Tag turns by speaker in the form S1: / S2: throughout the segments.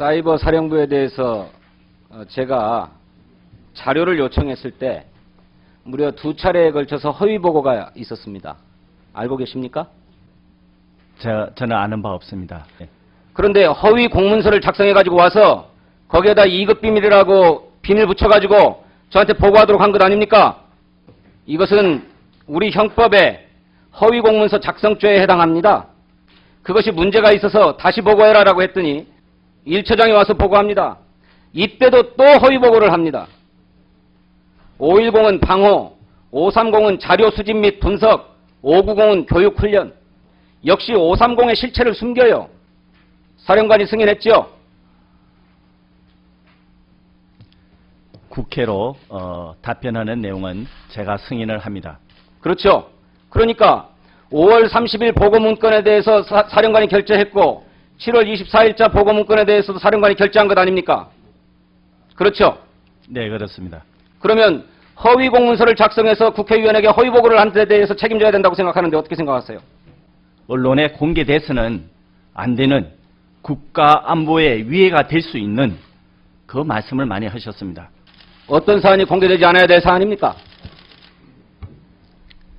S1: 사이버 사령부에 대해서 어, 제가 자료를 요청했을 때 무려 두 차례에 걸쳐서 허위 보고가 있었습니다. 알고 계십니까?
S2: 저, 저는 아는 바 없습니다. 예.
S1: 그런데 허위 공문서를 작성해 가지고 와서 거기에다 2급 비밀이라고 비밀 붙여 가지고 저한테 보고하도록 한 것 아닙니까? 이것은 우리 형법에 허위 공문서 작성죄에 해당합니다. 그것이 문제가 있어서 다시 보고해라라고 했더니 1처장이 와서 보고합니다. 이때도 또 허위 보고를 합니다. 510은 방호, 530은 자료 수집 및 분석, 590은 교육 훈련. 역시 530의 실체를 숨겨요. 사령관이 승인했죠?
S2: 국회로 어, 답변하는 내용은 제가 승인을 합니다.
S1: 그렇죠. 그러니까 5월 30일 보고 문건에 대해서 사, 사령관이 결재했고 7월 24일자 보고문건에 대해서도 사령관이 결재한 것 아닙니까? 그렇죠.
S2: 네, 그렇습니다.
S1: 그러면 허위 공문서를 작성해서 국회의원에게 허위 보고를 한 데 대해서 책임져야 된다고 생각하는데 어떻게 생각하세요?
S2: 언론에 공개돼서는 안 되는 국가 안보에 위해가 될 수 있는 그 말씀을 많이 하셨습니다.
S1: 어떤 사안이 공개되지 않아야 될 사안입니까?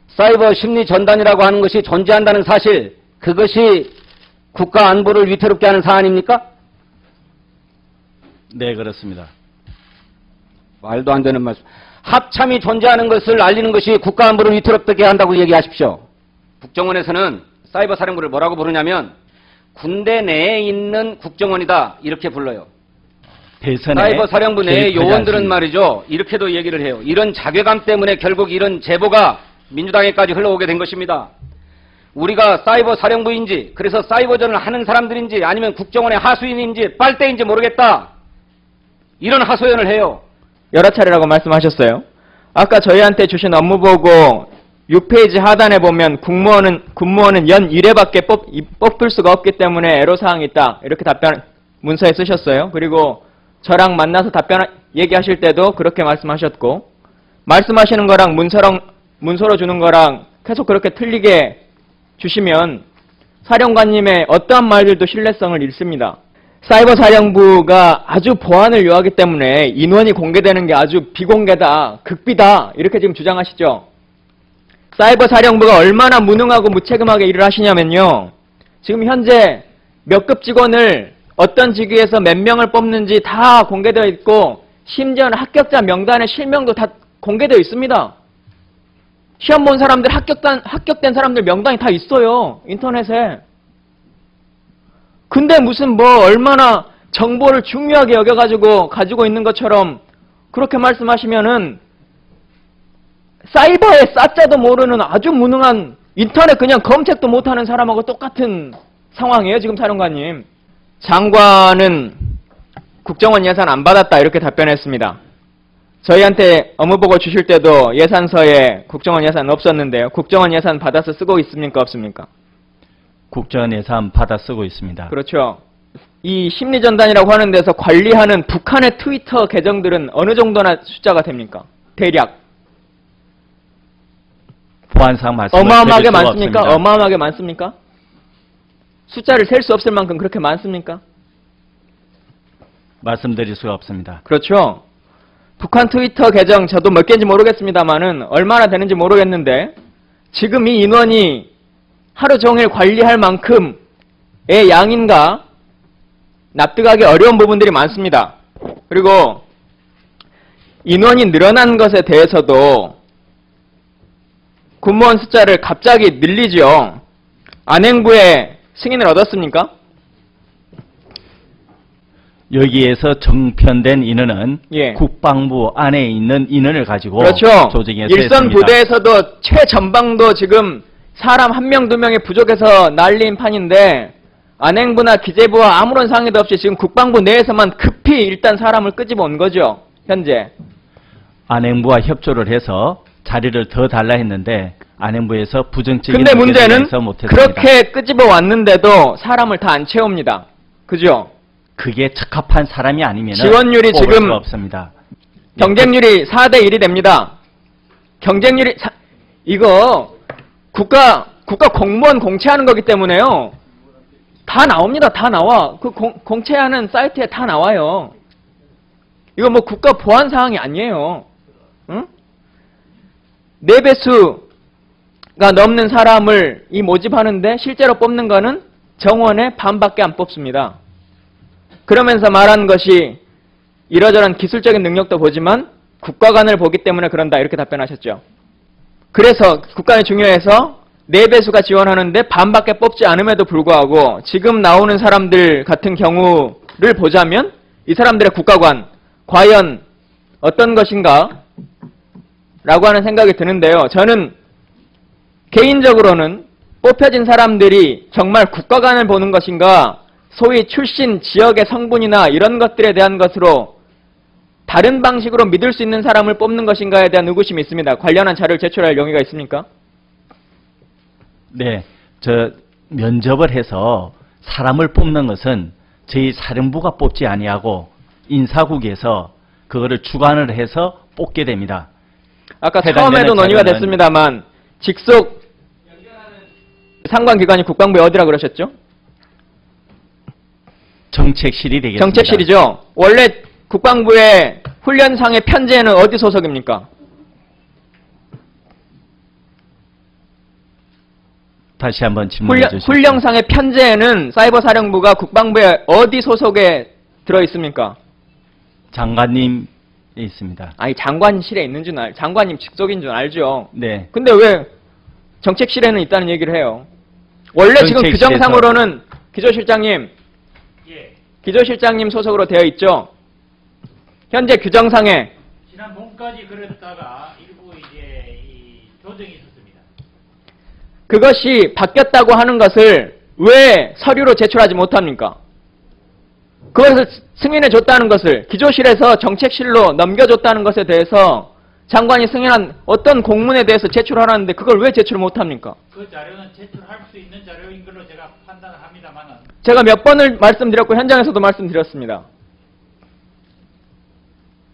S1: 사이버 심리 전단이라고 하는 것이 존재한다는 사실, 그것이 국가 안보를 위태롭게 하는 사안입니까?
S2: 네, 그렇습니다.
S1: 말도 안 되는 말씀. 합참이 존재하는 것을 알리는 것이 국가 안보를 위태롭게 한다고 얘기하십시오. 국정원에서는 사이버 사령부를 뭐라고 부르냐면 군대 내에 있는 국정원이다 이렇게 불러요. 사이버 사령부 내의 요원들은
S2: 않습니다.
S1: 말이죠. 이렇게도 얘기를 해요. 이런 자괴감 때문에 결국 이런 제보가 민주당에까지 흘러오게 된 것입니다. 우리가 사이버 사령부인지 그래서 사이버전을 하는 사람들인지 아니면 국정원의 하수인인지 빨대인지 모르겠다. 이런 하소연을 해요.
S3: 여러 차례라고 말씀하셨어요. 아까 저희한테 주신 업무 보고 6페이지 하단에 보면 국무원은 군무원은 연 1회밖에 뽑, 이- 뽑을 수가 없기 때문에 애로사항이 있다. 이렇게 답변 문서에 쓰셨어요. 그리고 저랑 만나서 답변 얘기하실 때도 그렇게 말씀하셨고 말씀하시는 거랑 문서랑 문서로 주는 거랑 계속 그렇게 틀리게 주시면 사령관님의 어떠한 말들도 신뢰성을 잃습니다. 사이버 사령부가 아주 보안을 요하기 때문에 인원이 공개되는 게 아주 비공개다, 극비다 이렇게 지금 주장하시죠. 사이버 사령부가 얼마나 무능하고 무책임하게 일을 하시냐면요. 지금 현재 몇 급 직원을 어떤 직위에서 몇 명을 뽑는지 다 공개되어 있고 심지어는 합격자 명단의 실명도 다 공개되어 있습니다. 시험 본 사람들 합격된, 합격된 사람들 명단이 다 있어요. 인터넷에. 근데 무슨 뭐 얼마나 정보를 중요하게 여겨가지고 가지고 있는 것처럼 그렇게 말씀하시면은 사이버의 싸자도 모르는 아주 무능한 인터넷 그냥 검색도 못하는 사람하고 똑같은 상황이에요 지금 사령관님 장관은 국정원 예산 안 받았다 이렇게 답변했습니다 저희한테 업무보고 주실 때도 예산서에 국정원 예산 없었는데요 국정원 예산 받아서 쓰고 있습니까 없습니까
S2: 국전 예산 받아 쓰고 있습니다.
S3: 그렇죠. 이 심리전단이라고 하는 데서 관리하는 북한의 트위터 계정들은 어느 정도나 숫자가 됩니까? 대략.
S2: 보안상 말씀을
S3: 어마어마하게 많습니까?
S2: 없습니다.
S3: 어마어마하게 많습니까? 숫자를 셀 수 없을 만큼 그렇게 많습니까?
S2: 말씀드릴 수가 없습니다.
S3: 그렇죠. 북한 트위터 계정 저도 몇 개인지 모르겠습니다만은 얼마나 되는지 모르겠는데 지금 이 인원이 하루 종일 관리할 만큼의 양인가 납득하기 어려운 부분들이 많습니다. 그리고 인원이 늘어난 것에 대해서도 군무원 숫자를 갑자기 늘리죠. 안행부의 승인을 얻었습니까?
S2: 여기에서 정편된 인원은
S3: 예.
S2: 국방부 안에 있는 인원을 가지고
S3: 그렇죠.
S2: 조직해서
S3: 일선
S2: 했습니다.
S3: 부대에서도 최전방도 지금 사람 한 명 두 명이 부족해서 난린 판인데 안행부나 기재부와 아무런 상의도 없이 지금 국방부 내에서만 급히 일단 사람을 끄집어 온 거죠. 현재.
S2: 안행부와 협조를 해서 자리를 더 달라 했는데 안행부에서 부정적인
S3: 근데 문제는. 그렇게 끄집어 왔는데도 사람을 다 안 채웁니다. 그죠?
S2: 그게 적합한 사람이 아니면
S3: 지원율이 지금
S2: 없습니다.
S3: 경쟁률이 4대 1이 됩니다. 경쟁률이 사- 이거 국가 국가 공무원 공채하는 거기 때문에요. 다 나옵니다. 다 나와. 그 공, 공채하는 사이트에 다 나와요. 이거 뭐 국가 보안 사항이 아니에요. 응? 네 배수가 넘는 사람을 이 모집하는데 실제로 뽑는 거는 정원의 반밖에 안 뽑습니다. 그러면서 말하는 것이 이러저런 기술적인 능력도 보지만 국가관을 보기 때문에 그런다 이렇게 답변하셨죠. 그래서 국가관이 중요해서 네 배수가 지원하는데 반밖에 뽑지 않음에도 불구하고 지금 나오는 사람들 같은 경우를 보자면 이 사람들의 국가관 과연 어떤 것인가 라고 하는 생각이 드는데요. 저는 개인적으로는 뽑혀진 사람들이 정말 국가관을 보는 것인가 소위 출신 지역의 성분이나 이런 것들에 대한 것으로 다른 방식으로 믿을 수 있는 사람을 뽑는 것인가에 대한 의구심이 있습니다. 관련한 자료를 제출할 용의가 있습니까?
S2: 네, 저 면접을 해서 사람을 뽑는 것은 저희 사령부가 뽑지 아니하고 인사국에서 그거를 주관을 해서 뽑게 됩니다.
S3: 아까 처음에도 논의가 됐습니다만 직속 상관기관이 국방부에 어디라 그러셨죠?
S2: 정책실이 되겠습니다.
S3: 정책실이죠. 원래 국방부의 훈련상의 편제는 어디 소속입니까?
S2: 다시 한번 질문해
S3: 훈련,
S2: 주시죠.
S3: 훈령상의 편제에는 사이버 사령부가 국방부의 어디 소속에 들어 있습니까?
S2: 장관님 있습니다.
S3: 아니 장관실에 있는 줄 알, 장관님 직속인 줄 알죠.
S2: 네,
S3: 근데 왜 정책실에는 있다는 얘기를 해요? 원래 지금
S2: 정책실에서-
S3: 규정상으로는 기조실장님, 기조실장님 소속으로 되어 있죠. 현재 규정상에
S4: 지난 봄까지 그랬다가 일부 이제 이 조정이 있었습니다.
S3: 그것이 바뀌었다고 하는 것을 왜 서류로 제출하지 못합니까? 그것을 승인해 줬다는 것을 기조실에서 정책실로 넘겨줬다는 것에 대해서 장관이 승인한 어떤 공문에 대해서 제출하라는데 그걸 왜 제출을 못합니까?
S4: 그 자료는 제출할 수 있는 자료인 걸로 제가 판단을 합니다만은
S3: 제가 몇 번을 말씀드렸고 현장에서도 말씀드렸습니다.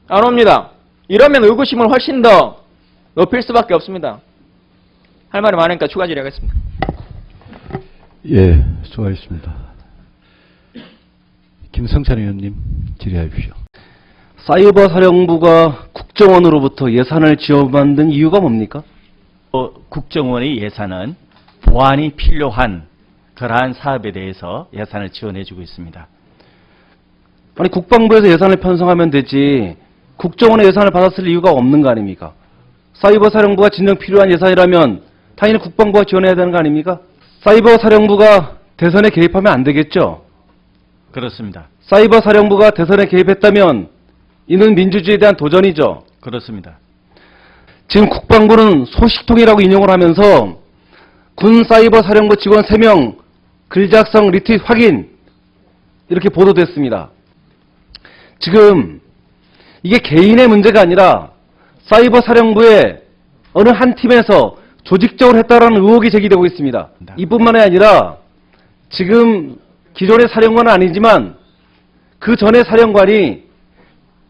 S3: 안 옵니다. 이러면 의구심을 훨씬 더 높일 수밖에 없습니다. 할 말이 많으니까 추가 질의하겠습니다.
S5: 예, 수고하셨습니다. 김성찬 의원님 질의하십시오.
S6: 사이버 사령부가 국정원으로부터 예산을 지원받는 이유가 뭡니까?
S2: 어, 국정원의 예산은 보안이 필요한 그러한 사업에 대해서 예산을 지원해주고 있습니다.
S6: 아니 국방부에서 예산을 편성하면 되지 국정원의 예산을 받았을 이유가 없는 거 아닙니까? 사이버 사령부가 진정 필요한 예산이라면 당연히 국방부가 지원해야 되는 거 아닙니까? 사이버 사령부가 대선에 개입하면 안 되겠죠?
S2: 그렇습니다.
S6: 사이버 사령부가 대선에 개입했다면 이는 민주주의에 대한 도전이죠.
S2: 그렇습니다.
S6: 지금 국방부는 소식통이라고 인용을 하면서 군 사이버 사령부 직원 3명 글작성 리트윗 확인 이렇게 보도됐습니다. 지금 이게 개인의 문제가 아니라 사이버 사령부의 어느 한 팀에서 조직적으로 했다라는 의혹이 제기되고 있습니다. 이뿐만이 아니라 지금 기존의 사령관은 아니지만 그 전의 사령관이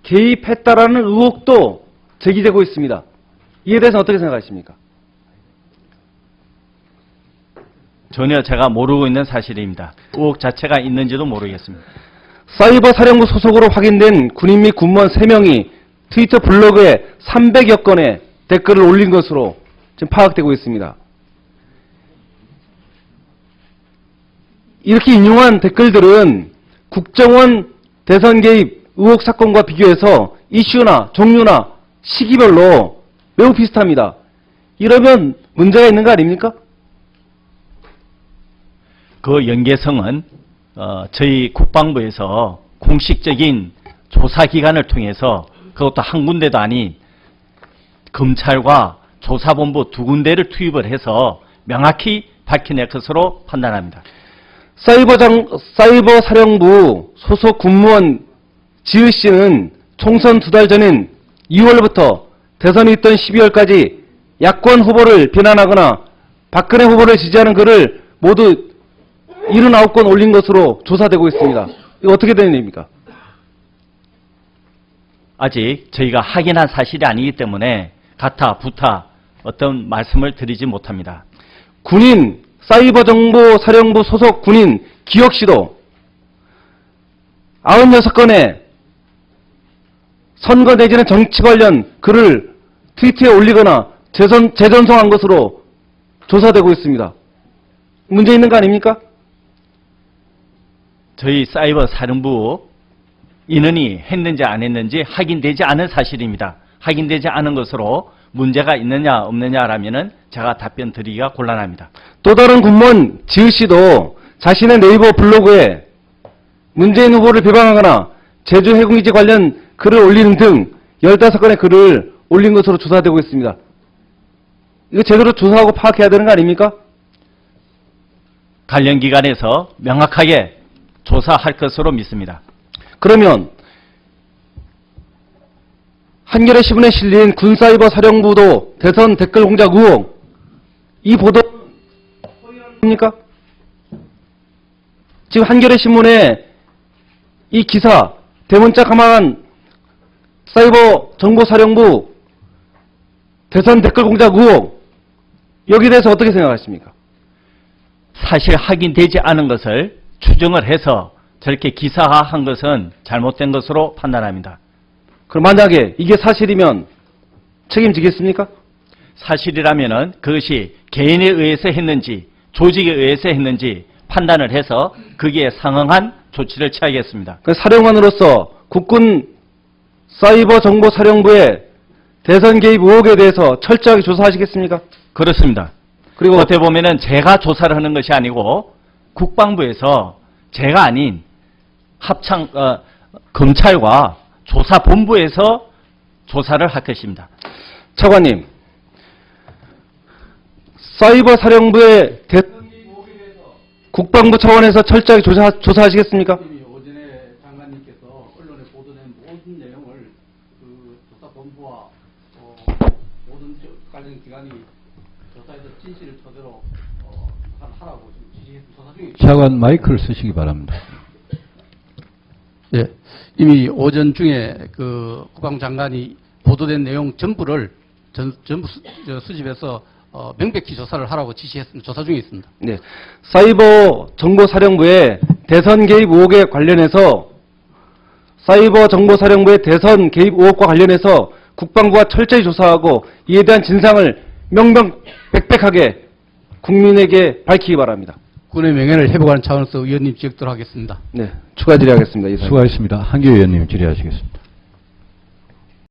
S6: 개입했다라는 의혹도 제기되고 있습니다. 이에 대해서 어떻게 생각하십니까?
S2: 전혀 제가 모르고 있는 사실입니다. 의혹 자체가 있는지도 모르겠습니다.
S6: 사이버 사령부 소속으로 확인된 군인 및 군무원 3명이 트위터 블로그에 300여 건의 댓글을 올린 것으로 지금 파악되고 있습니다. 이렇게 인용한 댓글들은 국정원 대선 개입 의혹 사건과 비교해서 이슈나 종류나 시기별로 매우 비슷합니다. 이러면 문제가 있는 거 아닙니까?
S2: 그 연계성은 어, 저희 국방부에서 공식적인 조사기관을 통해서 그것도 한 군데도 아닌 검찰과 조사본부 두 군데를 투입을 해서 명확히 밝혀낼 것으로 판단합니다.
S6: 사이버장, 사이버 사령부 소속 군무원 지으 씨는 총선 두 달 전인 2월부터 대선이 있던 12월까지 야권 후보를 비난하거나 박근혜 후보를 지지하는 글을 모두 79건 올린 것으로 조사되고 있습니다. 이거 어떻게 되는 일입니까?
S2: 아직 저희가 확인한 사실이 아니기 때문에 가타, 부타 어떤 말씀을 드리지 못합니다.
S6: 군인 사이버정보사령부 소속 군인 기혁 씨도 96건의 선거 내지는 정치 관련 글을 트위터에 올리거나 재선, 재전송한 것으로 조사되고 있습니다. 문제 있는 거 아닙니까?
S2: 저희 사이버 사령부 인원이 했는지 안 했는지 확인되지 않은 사실입니다. 확인되지 않은 것으로 문제가 있느냐 없느냐라면은 제가 답변 드리기가 곤란합니다.
S6: 또 다른 군무원 지으 씨도 자신의 네이버 블로그에 문재인 후보를 비방하거나 제주 해군기지 관련 글을 올리는 등 15건의 글을 올린 것으로 조사되고 있습니다. 이거 제대로 조사하고 파악해야 되는 거 아닙니까?
S2: 관련 기관에서 명확하게 조사할 것으로 믿습니다.
S6: 그러면 한겨레 신문에 실린 군사이버 사령부도 대선 댓글 공작 의혹 이 보도 입니까? 지금 한겨레 신문에 이 기사 대문자 감안한 사이버 정보사령부 대선 댓글 공작 의혹 여기에 대해서 어떻게 생각하십니까?
S2: 사실 확인되지 않은 것을 추정을 해서 저렇게 기사화한 것은 잘못된 것으로 판단합니다.
S6: 그럼 만약에 이게 사실이면 책임지겠습니까?
S2: 사실이라면은 그것이 개인에 의해서 했는지 조직에 의해서 했는지 판단을 해서 거기에 상응한 조치를 취하겠습니다.
S6: 그 사령관으로서 국군 사이버 정보 사령부의 대선 개입 의혹에 대해서 철저하게 조사하시겠습니까?
S2: 그렇습니다.
S6: 그리고
S2: 어떻게 보면은 제가 조사를 하는 것이 아니고 국방부에서 제가 아닌 합창 어, 검찰과 조사본부에서 조사를 할 것입니다.
S6: 차관님, 사이버 사령부의 대해서 국방부 차원에서 철저하게 조사, 조사하시겠습니까?
S5: 이미 오전에 장관님께서 언론에 보도된 모든 내용을 그 조사 본부와 어, 모든 저- 관련 기관이 조사해서 진실을 토대로 어, 하라고 지금 지시해서 조사 중입니다.
S7: 차관 마이크를 쓰시기 바랍니다. 예, 이미 오전 중에 그 국방 장관이 보도된 내용 전부를 전, 전부 수, 저, 수집해서 어, 명백히 조사를 하라고 지시했습니다. 조사 중에 있습니다.
S6: 네. 사이버 정보 사령부의 대선 개입 의혹에 관련해서 사이버 정보 사령부의 대선 개입 의혹과 관련해서 국방부가 철저히 조사하고 이에 대한 진상을 명명백백하게 국민에게 밝히기 바랍니다.
S7: 군의 명예를 회복하는 차원에서 의원님 지적도록 하겠습니다.
S6: 네. 추가 질의하겠습니다. 이상.
S5: 수고하셨습니다. 한교 의원님 질의하시겠습니다.